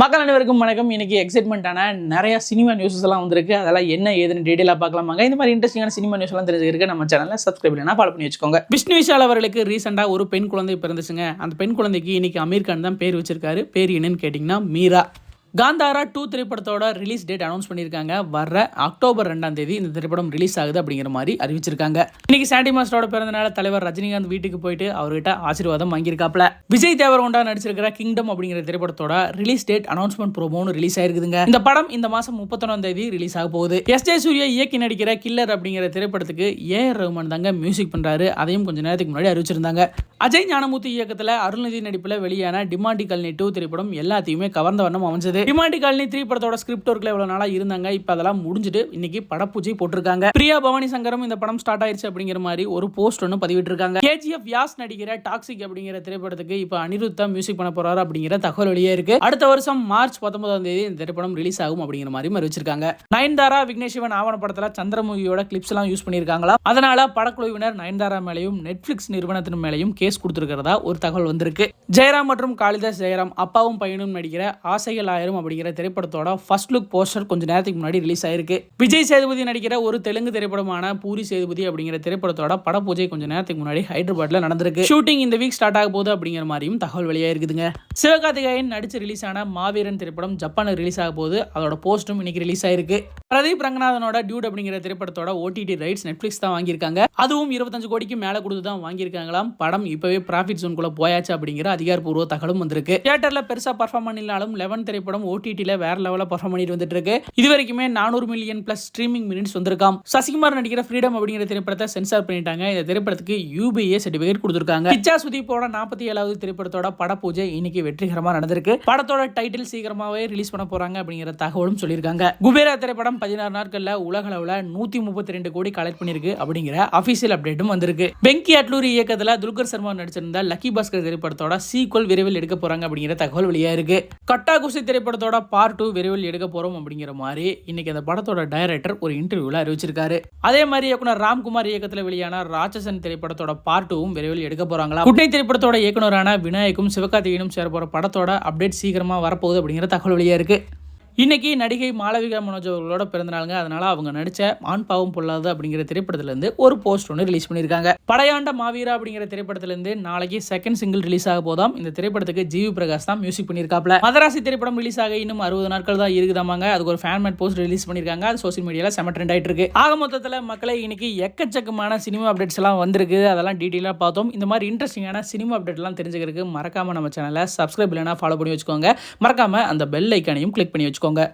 மக்கள் அனைவருக்கும் வணக்கம். இன்னைக்கு எக்ஸைட்மெண்ட்டான நிறைய சினிமா நியூஸஸ் எல்லாம் வந்திருக்கு. அதெல்லாம் என்ன ஏதுன்னு டீட்டெயிலாக பார்க்கலாமாங்க இந்த மாதிரி இன்ட்ரெஸ்டிங்கான சினிமா நியூஸ் எல்லாம் தெரிஞ்சுக்கிறதுக்கு நம்ம சேனலில் சப்ஸ்கிரைப் பண்ணா ஃபாலோ பண்ணி வச்சுக்கோங்க. விஷ்ணு விஷால் அவர்களுக்கு ரீசெண்டாக ஒரு பெண் குழந்தை பிறந்துச்சுங்க. அந்த பெண் குழந்தைக்கு இன்னைக்கு அமீர் கான் தான் பேர் வச்சிருக்காரு. பேர் என்னன்னு கேட்டிங்கன்னா மீரா. காந்தாரா டூ திரைப்படத்தோட ரிலீஸ் டேட் அனௌன்ஸ் பண்ணியிருக்காங்க. வர அக்டோபர் ரெண்டாம் தேதி இந்த திரைப்படம் ரிலீஸ் ஆகுது அப்படிங்கிற மாதிரி அறிவிச்சிருக்காங்க. இன்னைக்கு சாண்டி மாஸ்டரோட பிறந்தநாள் தலைவர் ரஜினிகாந்த் வீட்டுக்கு போயிட்டு அவர்கிட்ட ஆசீர்வாதம் வாங்கியிருக்காப்ல விஜய் தேவரகொண்டா நடிச்சிருக்கிற கிங்டம் அப்படிங்கிற திரைப்படத்தோட ரிலீஸ் டேட் அனௌன்ஸ்மெண்ட் ப்ரோமோன்னு ரிலீஸ் ஆயிருக்குதுங்க. இந்த படம் இந்த மாசம் முப்பத்தொன்னாம் தேதி ரிலீஸ் ஆக போகுது. எஸ் ஜே சூர்யா இயக்கி நடிக்கிற கில்லர் அப்படிங்கிற திரைப்படத்துக்கு ஏ ஆர் ரஹ்மான் தாங்க மியூசிக் பண்றாரு. அதையும் கொஞ்ச நேரத்துக்கு முன்னாடி அறிவிச்சிருந்தாங்க. அஜய் ஞானமூர்த்தி இயக்கத்துல அருள்நிதி நடிப்புல வெளியான டிமாண்டி கல்னி டூ திரைப்படம் எல்லாத்தையுமே கவர்ந்த வண்ணம் அமைஞ்சது. டிமாண்டி கல்னி த்ரீ படத்தோட ஸ்கிரிப்ட் ஒர்க்ல எவ்வளவு நாளா இருந்தாங்க. இப்ப அதெல்லாம் முடிஞ்சுட்டு இன்னைக்கு படப்பூஜை போட்டிருக்காங்க. பிரியா பவானி சங்கரம் இந்த படம் ஸ்டார்ட் ஆயிருச்சு அப்படிங்கிற மாதிரி ஒரு போஸ்ட் ஒன்று பதிவிட்டிருக்காங்க. கேஜிஎஃப் யாஸ் நடிக்கிற டாக்ஸிக் அப்படிங்கிற திரைப்படத்துக்கு இப்ப அனிருத்தா மியூசிக் பண்ண போறாரு அப்படிங்கிற தகவல் வெளியே இருக்கு. அடுத்த வருஷம் மார்ச் பத்தொன்பதாம் தேதி இந்த திரைப்படம் ரிலீஸ் ஆகும் அப்படிங்கிற மாதிரி அறிவிச்சிருக்காங்க நயன்தாரா விக்னேஷிவன் ஆவண படத்துல சந்திரமுகியோட கிளிப்ஸ் எல்லாம் யூஸ் பண்ணியிருக்காங்களா? அதனால படக்குழுவினர் நயன்தாரா மேலையும் நெட்ஃபிளிக்ஸ் நிறுவனத்தின் மேலையும் கேஸ் கொடுத்திருக்கிறதா ஒரு தகவல் வந்திருக்கு. ஜெயராம் மற்றும் காளிதாஸ் ஜெயராம் அப்பாவும் பையனும் நடிக்கிற ஆசைகள் ஆயிரம் அப்படிங்கிற திரைப்படத்தோட ஃபர்ஸ்ட் லுக் போஸ்டர் கொஞ்சம் நேரத்துக்கு முன்னாடி ரிலீஸ் ஆயிருக்கு. விஜய் சேதுபதி நடிக்கிற ஒரு தெலுங்கு திரைப்படமான பூரி சேதுபதி அப்படிங்கிற திரைப்படத்தோட படப்பூஜை கொஞ்சம் நேரத்துக்கு முன்னாடி ஹைதராபாத்ல நடந்திருக்கு. ஷூட்டிங் இந்த வீக் ஸ்டார்ட் ஆக போகுது அப்படிங்கிற மாதிரியும் தகவல் வெளியாயிருக்குதுங்க. சிவகார்த்திகேயன் நடிச்சு ரிலீஸ் ஆன மாவீரன் திரைப்படம் ஜப்பானுக்கு ரிலீஸ் ஆக போகுது. அதோட போஸ்டும் இன்னைக்கு ரிலீஸ் ஆயிருக்கு. பிரதீப் ரங்கநாதனோட டியூட் அப்படிங்கிற திரைப்படத்தோட ஓடிடி ரைட்ஸ் நெட்ஃபிளிக்ஸ் தான் வாங்கியிருக்காங்க. அதுவும் இருபத்தஞ்சு கோடிக்கு மேல கொடுத்து தான் வாங்கியிருக்காங்களாம். படம் இப்பவே ப்ராஃபிட் ஜோன்குள்ளே போயாச்சு அப்படிங்கிற அதிகாரப்பூர்வ தகவலும் வந்திருக்கு. தியேட்டரில் பெருசாக பர்ஃபார்ம் பண்ணினாலும் லெவன் திரைப்படம் ஓடிடியில் வேற லெவலில் பர்ஃபார்ம் பண்ணிட்டு வந்துட்டு இருக்கு இது வரைக்குமே நானூறு மில்லியன் பிளஸ் ஸ்ட்ரீமிங் மினிட்ஸ் வந்திருக்காம். சசிகுமார் நடிக்கிற ஃப்ரீடம் அப்படிங்கிற திரைப்படத்தை சென்சார் பண்ணிட்டாங்க. இந்த திரைப்படத்துக்கு யூபிஏ சர்டிஃபிகேட் கொடுத்துருக்காங்க. பிச்சா சுதீப்போட நாற்பத்தி ஏழாவது திரைப்படத்தோட பட பூஜை இன்னைக்கு வெற்றிகரமா நடந்திருக்கு. படத்தோட டைட்டில் சீக்கிரமாவே ரிலீஸ் பண்ண போறாங்க அப்படிங்கிற தகவலும் சொல்லியிருக்காங்க. குபேரா திரைப்படம் பதினாறு நாட்கள்ல உலக அளவில் நூத்தி முப்பத்தி ரெண்டு கோடி கலெக்ட் பண்ணிருக்கு அப்படிங்கிற அபிஷியல் அப்டேட்டும் வந்திருக்கு. வெங்கி அட்லூரி இயக்கத்தில் துல்கர் சர்மா நடிச்சிருந்த லக்கி பாஸ்கர் திரைப்படத்தோட சீக்வல் விரைவில் எடுக்க போறாங்க அப்படிங்கிற தகவல் வழியா இருக்கு. கட்டா குசி திரைப்படத்தோட பார்ட் டூ விரைவில் எடுக்க போறோம் அப்படிங்கிற மாதிரி இன்னைக்கு அந்த படத்தோட டைரக்டர் ஒரு இன்டர்வியூல அறிவிச்சிருக்காரு. அதே மாதிரி இயக்குனர் ராம்குமார் இயக்கத்தில் வெளியான ராட்சசன் திரைப்படத்தோட பார்ட் டூவும் விரைவில் எடுக்க போறாங்களா? குட்டை திரைப்படத்தோட இயக்குனரான விநாயக்கும் சிவகார்த்திகேயனும் சேர போற படத்தோட அப்டேட் சீக்கிரமா வரப்போகுது அப்படிங்கிற தகவல் வெளியா இருக்கு. இன்றைக்கி நடிகை மாளவிகா மனோஜ் அவர்களோட பிறந்தநாளுங்க அதனால் அவங்க நடித்த ஆண் பாவம் பொல்லாது அப்படிங்கிற திரைப்படத்துலேருந்து ஒரு போஸ்ட் ஒன்று ரிலீஸ் பண்ணியிருக்காங்க. படையாண்ட மாவீரா அப்படிங்கிற திரைப்படத்துலேருந்து நாளைக்கு செகண்ட் சிங்கிள் ரிலீஸ் ஆக போதாம். இந்த திரைப்படத்துக்கு ஜிவி பிரகாஷ் தான் மியூசிக் பண்ணியிருக்காப்ல மதராசி திரைப்படம் ரிலீஸ் ஆக இன்னும் அறுபது நாட்கள் தான் இருக்குதாமாங்க. அதுக்கு ஒரு ஃபேன் மேட் போஸ்ட் ரிலீஸ் பண்ணியிருக்காங்க. அது சோசியல் மீடியாவில் செம ட்ரெண்ட் ஆயிட்டு இருக்கு ஆக மொத்தத்தில் மக்களை இன்னைக்கு எக்கச்சக்கமான சினிமா அப்டேட்ஸ் எல்லாம் வந்திருக்கு. அதெல்லாம் டீட்டெயிலாக பார்த்தோம். இந்த மாதிரி இன்ட்ரெஸ்டிங்கான சினிமா அப்டேட்லாம் தெரிஞ்சுக்கிறதுக்கு மறக்காம நம்ம சேனலை சப்ஸ்கிரைப் இல்லைனா ஃபாலோ பண்ணி வச்சுக்கோங்க. மறக்காம அந்த பெல் ஐக்கானையும் கிளிக் பண்ணி வச்சுக்கோங்க. 讲噶